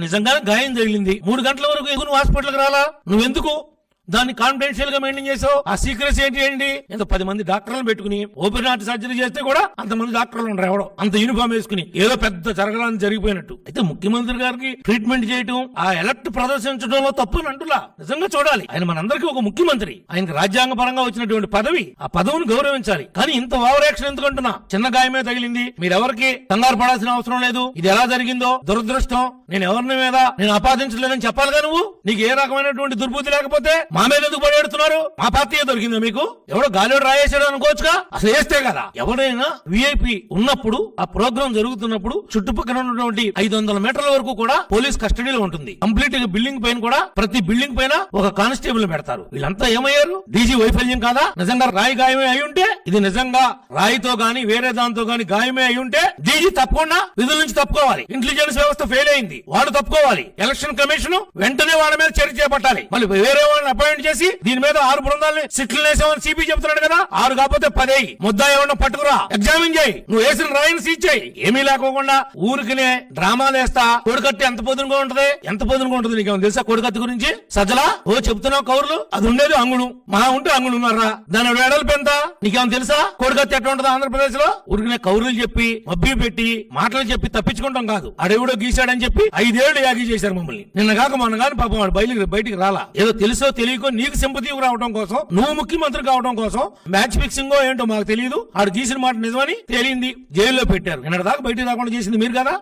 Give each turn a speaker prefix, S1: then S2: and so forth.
S1: నిజంగానే గాయం తగిలింది మూడు గంటల వరకు ఎందుకు నువ్వు హాస్పిటల్కి రాలా? నువ్వెందుకు? దాన్ని కాన్ఫిడెన్షియల్గా మెయింటైన్ చేసావు? ఆ సీక్రెట్స్ ఏంటి ఏంటి? ఎంత పది మంది డాక్టర్లను పెట్టుకుని ఓపెన్ హార్ట్ సర్జరీ చేస్తే కూడా అంతమంది డాక్టర్లు ఉండరు ఎవడో అంత యూనిఫామ్ వేసుకుని ఏదో పెద్ద జరగడానికి జరిగిపోయినట్టు. అయితే ముఖ్యమంత్రి గారికి ట్రీట్మెంట్ చేయటం ఆ ఎలక్ట్ ప్రదర్శించడంలో తప్పు అంటులా నిజంగా చూడాలి. ఆయన మనందరికీ ఒక ముఖ్యమంత్రి. ఆయనకి రాజ్యాంగ పరంగా వచ్చినటువంటి పదవి ఆ పదవిని గౌరవించాలి. కానీ ఇంత ఓవర్ యాక్షన్ చిన్న గాయమే తగిలింది. మీరెవరికి కంగారు పడాల్సిన అవసరం లేదు. ఇది ఎలా జరిగిందో? దురదృష్టం. నేను ఎవరిని మీద నేను ఆపాదించలేదని చెప్పాలిగా నువ్వు? నీకు ఏ రకమైనటువంటి దుర్బుద్ధి లేకపోతే మా మీద ఎందుకు పడేడుతున్నారు మా పార్టీ దొరికిందా మీకు? ఎవడో గాలిలో రాయేసాడు అనుకోవచ్చుగా? అసలు వేస్తే కదా. ఎవరైనా విఐపి ఉన్నప్పుడు ఆ ప్రోగ్రామ్ జరుగుతున్నప్పుడు చుట్టుపక్కల ఉన్నటువంటి ఐదు వందల మీటర్ల వరకు కూడా పోలీస్ కస్టడీలో ఉంటుంది. కంప్లీట్గా బిల్డింగ్ పైన కూడా ప్రతి బిల్డింగ్ పైన ఒక కానిస్టేబుల్ పెడతారు. వీళ్ళంతా ఏమయ్యారు? డీజీ వైఫల్యం కాదా? నిజంగా రాయి గాయమే అయి ఉంటే ఇది నిజంగా రాయితో గాని వేరే దాంతో గాని గాయమే అయి ఉంటే డీజీ తప్పకుండా విధుల నుంచి తప్పుకోవాలి. ఇంటెలిజెన్స్ వ్యవస్థ ఫెయిల్ అయింది. వాళ్ళు తప్పుకోవాలి. ఎలక్షన్ కమిషన్ వెంటనే వాళ్ళ మీద చర్య చేపట్టాలి. మళ్ళీ వేరే వాళ్ళని అపాయింట్ చేసి దీని మీద ఆరు బృందాలని సిట్లు వేసామని సిపి చెప్తున్నాడు కదా. ఆరు కాకపోతే పదేయి. ముద్దా ఏమన్నా పట్టుకురా. ఎగ్జామిన్ చేయి. నువ్వు వేసిన రాయిని సీజ్ చేయి. ఏమీ లేకోకుండా ఊరికినే డ్రామాలు వేస్తా. కొడుకట్టి ఎంత పొదునుగా ఉంటది? ఎంత పొదునుగా ఉంటది నీకేమో తెలుసా కొడుకత్తి గురించి? సజ్జలా ఓ చెప్తున్నావు కౌరులు? అది ఉండేది అంగుడు మా ఉంటే అంగుడు ఉన్నారా దాని వేడలు పెంత. నీకేమో తెలుసా? కొడుకత్తి ఎట్లా ఉంటది ఆంధ్రప్రదేశ్లో ఊరికినే కౌరులు చెప్పి మబ్బి పెట్టి మాటలు చెప్పి తప్పించుకుంటాం కాదు. ఆడెవడో గీశాడని చెప్పి ఐదేళ్ళు యాగి చేశారు మమ్మల్ని. నిన్న కాక మొన్న కానీ పాపం వాడు బయలు బయటికి రాలా. ఏదో తెలుసో తెలియ నీకు సింపతి రావడం కోసం నువ్వు ముఖ్యమంత్రి కావడం కోసం మ్యాచ్ ఫిక్సింగ్ ఏంటో మాకు తెలియదు ఆడు గీసిన మాట నిజమని తేలింది. జైల్లో పెట్టారు. నిన్నటిదాకా బయటికి రాకుండా చేసింది మీరు కదా?